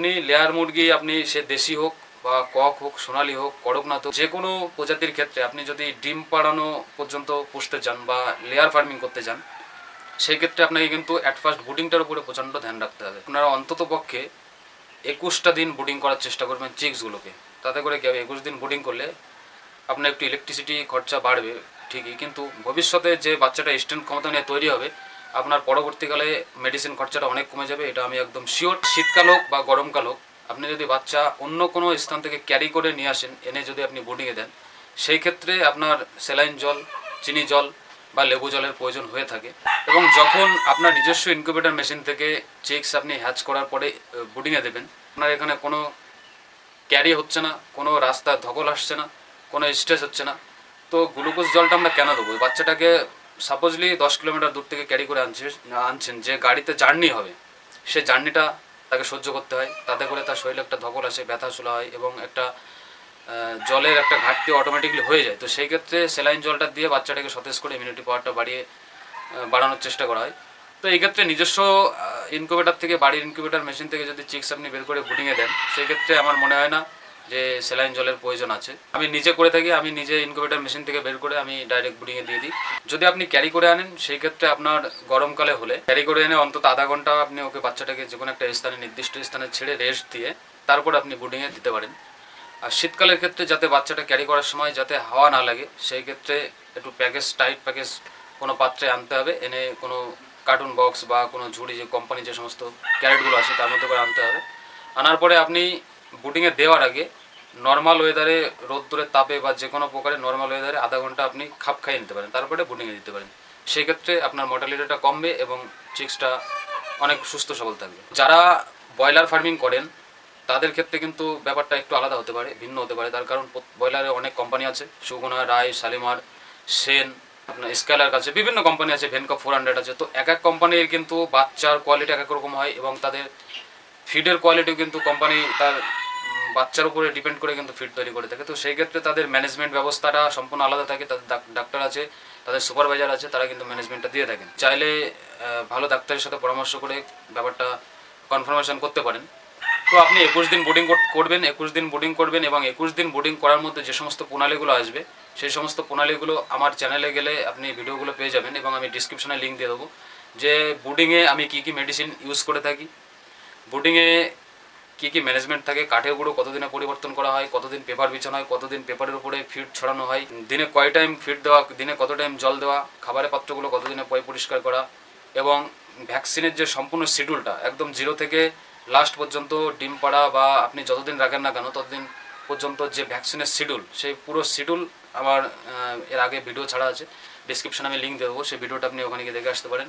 আপনি লেয়ার মুরগি, আপনি সে দেশি হোক বা কক হোক, সোনালি হোক করকনাথ হোক যে কোনো প্রজাতির ক্ষেত্রে আপনি যদি ডিম পাড়ানো পর্যন্ত পুষতে চান বা লেয়ার ফার্মিং করতে চান, সেই ক্ষেত্রে আপনাকে কিন্তু অ্যাট ফার্স্ট বুডিংটার উপরে প্রচণ্ড ধ্যান রাখতে হবে। আপনারা অন্তত পক্ষে একুশটা দিন বুডিং করার চেষ্টা করবেন চিক্সগুলোকে। তাতে করে কি হবে? একুশ দিন বুডিং করলে আপনার একটু ইলেকট্রিসিটি খরচা বাড়বে ঠিকই, কিন্তু ভবিষ্যতে যে বাচ্চাটা স্ট্রেন্থ ক্ষমতা নিয়ে তৈরি হবে আপনার পরবর্তীকালে মেডিসিন খরচাটা অনেক কমে যাবে, এটা আমি একদম শিওর শীতকাল হোক বা গরমকাল হোক, আপনি যদি বাচ্চা অন্য কোনো স্থান থেকে ক্যারি করে নিয়ে আসেন, এনে যদি আপনি বুডিংয়ে দেন, সেই ক্ষেত্রে আপনার স্যালাইন জল, চিনি জল বা লেবু জলের প্রয়োজন হয়ে থাকে। এবং যখন আপনার নিজস্ব ইনকিউবেটর মেশিন থেকে চিক্স আপনি হ্যাচ করার পরে বুডিংয়ে দেবেন, আপনার এখানে কোনো ক্যারি হচ্ছে না, কোনো রাস্তা ধকল আসছে না, কোনো স্ট্রেস হচ্ছে না। তো গ্লুকোজ জলটা আমরা কেন দেবো? বাচ্চাটাকে সাপোজলি দশ কিলোমিটার দূর থেকে ক্যারি করে আনছে, আনছেন, যে গাড়িতে জার্নি হবে। সে জার্নিটা তাকে সহ্য করতে হয়। তাতে করে তার শরীরে একটা ধকল আসে, ব্যথা শোলা হয় এবং একটা জলের একটা ঘাটতি অটোমেটিকলি হয়ে যায়। তো সেই ক্ষেত্রে সেলাইন জলটা দিয়ে বাচ্চাটাকে সতেজ করে ইমিউনিটি পাওয়ারটা বাড়িয়ে বাড়ানোর চেষ্টা করা হয়। তো এই ক্ষেত্রে নিজস্ব ইনকিউবেটার থেকে, বাড়ির ইনকিউবেটার মেশিন থেকে যদি চিক্স আপনি বের করে বুটিংয়ে দেন, সেই ক্ষেত্রে আমার মনে হয় না যে স্যালাইন জলের প্রয়োজন আছে। আমি নিজে করে থাকি, আমি নিজে ইনকিউবেটার মেশিন থেকে বের করে আমি ডাইরেক্ট বুটিংয়ে দিয়ে দিই। যদি আপনি ক্যারি করে আনেন, সেই ক্ষেত্রে আপনার গরমকালে হলে ক্যারি করে এনে অন্তত আধা ঘণ্টা আপনি ওকে বাচ্চাটাকে যে কোনো একটা স্থানে, নির্দিষ্ট স্থানে ছেড়ে রেস্ট দিয়ে তারপর আপনি বুটিংয়ে দিতে পারেন। আর শীতকালের ক্ষেত্রে যাতে বাচ্চাটা ক্যারি করার সময় যাতে হাওয়া না লাগে, সেই ক্ষেত্রে একটু প্যাকেজ টাইট প্যাকেজ কোনো পাত্রে আনতে হবে। এনে কোনো কার্টুন বক্স বা কোনো ঝুড়ি, যে কোম্পানি যে সমস্ত ক্যারেটগুলো আছে, তার মধ্যে করে আনতে হবে। আনার পরে আপনি বুটিংয়ে দেওয়ার আগে নর্মাল ওয়েদারে রোদ্দুরের তাপে বা যে কোনো প্রকারে নর্মাল ওয়েদারে আধা ঘণ্টা আপনি খাপ খাইয়ে নিতে পারেন, তারপরে বুটিংয়ে দিতে পারেন। সেই ক্ষেত্রে আপনার মর্টালিটিটা কমবে এবং চিক্সটা অনেক সুস্থ সবল থাকবে। যারা ব্রয়লার ফার্মিং করেন, তাদের ক্ষেত্রে কিন্তু ব্যাপারটা একটু আলাদা হতে পারে, ভিন্ন হতে পারে। তার কারণ ব্রয়লারে অনেক কোম্পানি আছে, সুগুনা রায় শালিমার, সেন, আপনার স্কাইলার কাছে বিভিন্ন কোম্পানি আছে ভেনকপ ফোর হান্ড্রেড আছে। তো এক এক কোম্পানির কিন্তু বাচ্চার কোয়ালিটি এক এক রকম হয় এবং তাদের ফিডের কোয়ালিটিও কিন্তু কোম্পানি তার বাচ্চার উপরে ডিপেন্ড করে কিন্তু ফিড তৈরি করে থাকে। তো সেই ক্ষেত্রে তাদের ম্যানেজমেন্ট ব্যবস্থাটা সম্পূর্ণ আলাদা থাকে। তাদের ডাক- ডাক্তার আছে, তাদের সুপারভাইজার আছে, তারা কিন্তু ম্যানেজমেন্টটা দিয়ে থাকেন। চাইলে ভালো ডাক্তারের সাথে পরামর্শ করে ব্যাপারটা কনফার্মেশন করতে পারেন। তো আপনি একুশ দিন বোর্ডিং করবেন, একুশ দিন বোর্ডিং করবেন এবং একুশ দিন বোর্ডিং করার মধ্যে যে সমস্ত প্রণালীগুলো আসবে, সেই সমস্ত প্রণালীগুলো আমার চ্যানেলে গেলে আপনি ভিডিওগুলো পেয়ে যাবেন এবং আমি ডিসক্রিপশনে লিঙ্ক দিয়ে দেবো। যে বোর্ডিংয়ে আমি কী কী মেডিসিন ইউজ করে থাকি বোর্ডিংয়ে কী কী ম্যানেজমেন্ট থাকে, কাঠের গুঁড়ো কতদিনে পরিবর্তন করা হয়, কতদিন পেপার বিছানো হয়, কতদিন পেপারের উপরে ফিড ছড়ানো হয়, দিনে কয় টাইম ফিড দেওয়া, দিনে কত টাইম জল দেওয়া, খাবারের পাত্রগুলো কতদিনে পয় পরিষ্কার করা এবং ভ্যাকসিনের যে সম্পূর্ণ শিডিউলটা একদম জিরো থেকে লাস্ট পর্যন্ত ডিম পাড়া বা আপনি যতদিন রাখেন না কেন, ততদিন পর্যন্ত যে ভ্যাকসিনের শিডিউল সেই পুরো শিডিউল আমার এর আগে ভিডিও ছাড়া আছে। ডিসক্রিপশনে আমি লিঙ্ক দেবো, সেই ভিডিওটা আপনি ওখানে গিয়ে দেখে আসতে পারেন।